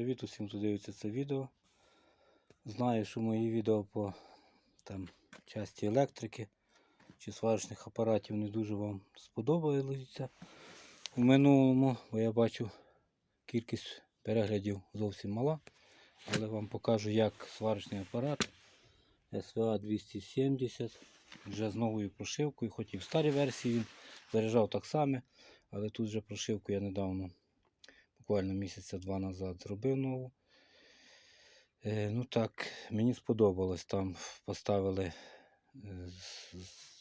привіт усім, хто дивиться це відео. Знаю, що мої відео по там, часті електрики чи сварочних апаратів не дуже вам сподобалися в минулому, бо я бачу кількість переглядів зовсім мала. Але вам покажу, як сварочний апарат SVA 270 вже з новою прошивкою, хоч і в старій версії він заряджав так само, але тут вже прошивку я недавно буквально місяця два назад зробив нову. Е, ну так, мені сподобалось. Там поставили е,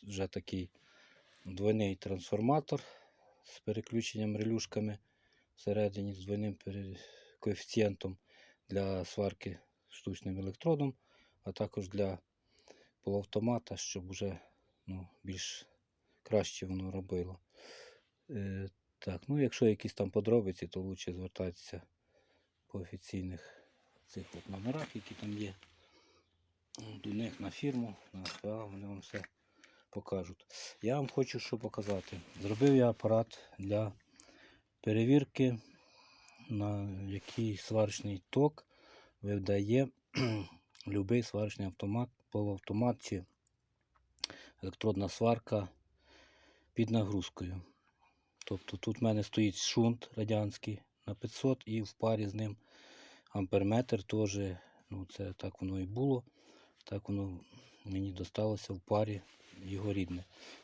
вже такий двойний трансформатор з переключенням релюшками всередині з двойним коефіцієнтом для сварки штучним електродом, а також для полуавтомата, щоб вже ну, більш краще воно робило. Так, ну якщо якісь там подробиці, то краще звертатися по офіційних цих от номерах, які там є. До них на фірму, на СПА, вони вам все покажуть. Я вам хочу що показати. Зробив я апарат для перевірки, на який сварочний ток видає будь-який сварочний автомат, полуавтомат чи електродна сварка під нагрузкою. Тобто тут в мене стоїть шунт радянський на 500 і в парі з ним амперметр теж. Ну, це так воно і було. Так воно мені досталося в парі його рідне,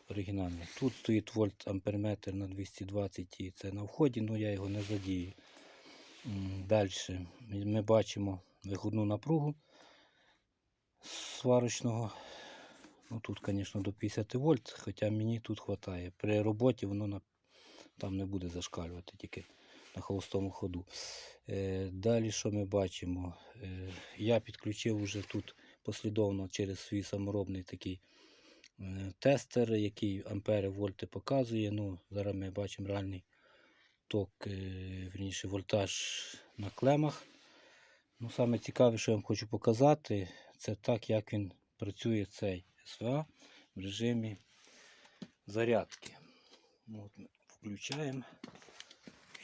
оригінальне. Тут стоїть вольт амперметр на 220 і це на вході, але я його не задію. Далі ми бачимо виходну напругу сварочного. Ну, тут, звісно, до 50 вольт, хоча мені тут вистачає. При роботі воно на, там не буде зашкалювати, тільки на холостому ходу. Е, далі що ми бачимо? Е, я підключив вже тут послідовно через свій саморобний такий е, тестер, який ампери вольти показує. Ну, зараз ми бачимо реальний ток, е, вірніше, вольтаж на клемах. Ну, Саме цікаве, що я вам хочу показати, це так, як він працює цей СВА в режимі зарядки. Ну, От включаємо.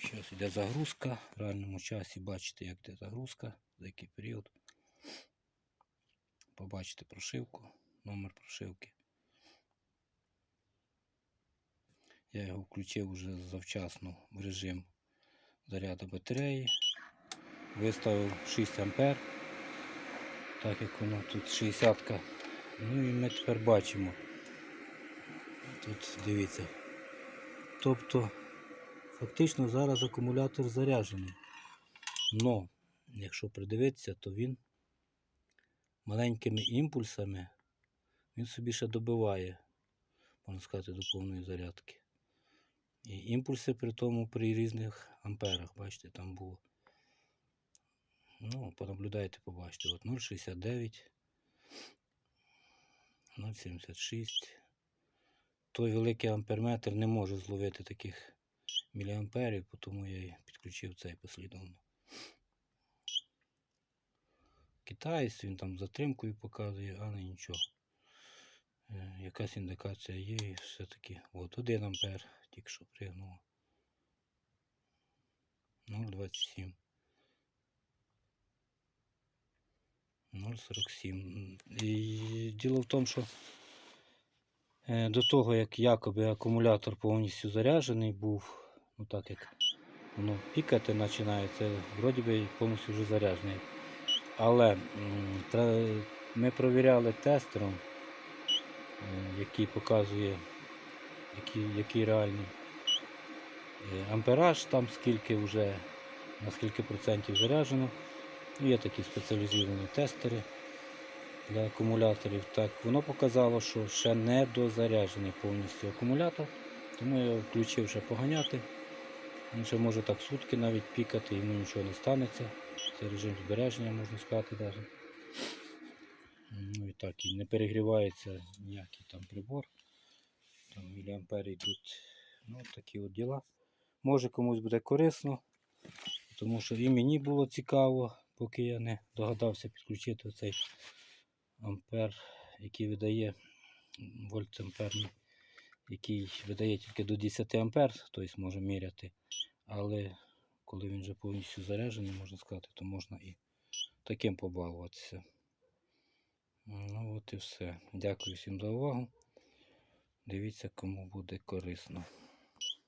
Зараз йде загрузка. В реальному часі бачите, як йде загрузка, за який період. Побачите прошивку, номер прошивки. Я його включив вже завчасно в режим заряду батареї. Виставив 6 ампер, так як воно тут 60 -ка. Ну і ми тепер бачимо. Тут дивіться. Тобто фактично зараз акумулятор заряджений. Но, якщо придивитися, то він маленькими імпульсами він собі ще добиває, можна сказати, до повної зарядки. І імпульси при тому при різних амперах, бачите, там було. Ну, понаблюдайте, побачите. От 0,69, 0,76. Той великий амперметр не може зловити таких міліамперів, тому я і підключив цей послідовно. Китаєць, він там затримкою показує, але нічого. Е, Якась індикація є і все-таки. От 1 ампер тільки що пригнуло. 0,27. 0,47. І діло в тому, що до того, як якоби акумулятор повністю заряджений був, ну так як воно пікати починається, вроді би повністю вже заряджений. Але ми провіряли тестером, е, який показує, який, який реальний е, ампераж, там скільки вже, на скільки процентів заряджено. Ну, Є такі спеціалізовані тестери для акумуляторів. Так, воно показало, що ще не дозаряджений повністю акумулятор, тому я включив ще поганяти. Він ще може так сутки навіть пікати, йому нічого не станеться. Це режим збереження, можна сказати навіть. Ну і так, і не перегрівається ніякий там прибор. Там міліампери йдуть. Ну, такі от діла. Може комусь буде корисно, тому що і мені було цікаво, поки я не догадався підключити цей ампер, який видає вольт амперний, який видає тільки до 10 ампер, тобто може міряти. Але коли він вже повністю заряджений, можна сказати, то можна і таким побалуватися. Ну от і все. Дякую всім за увагу. Дивіться, кому буде корисно.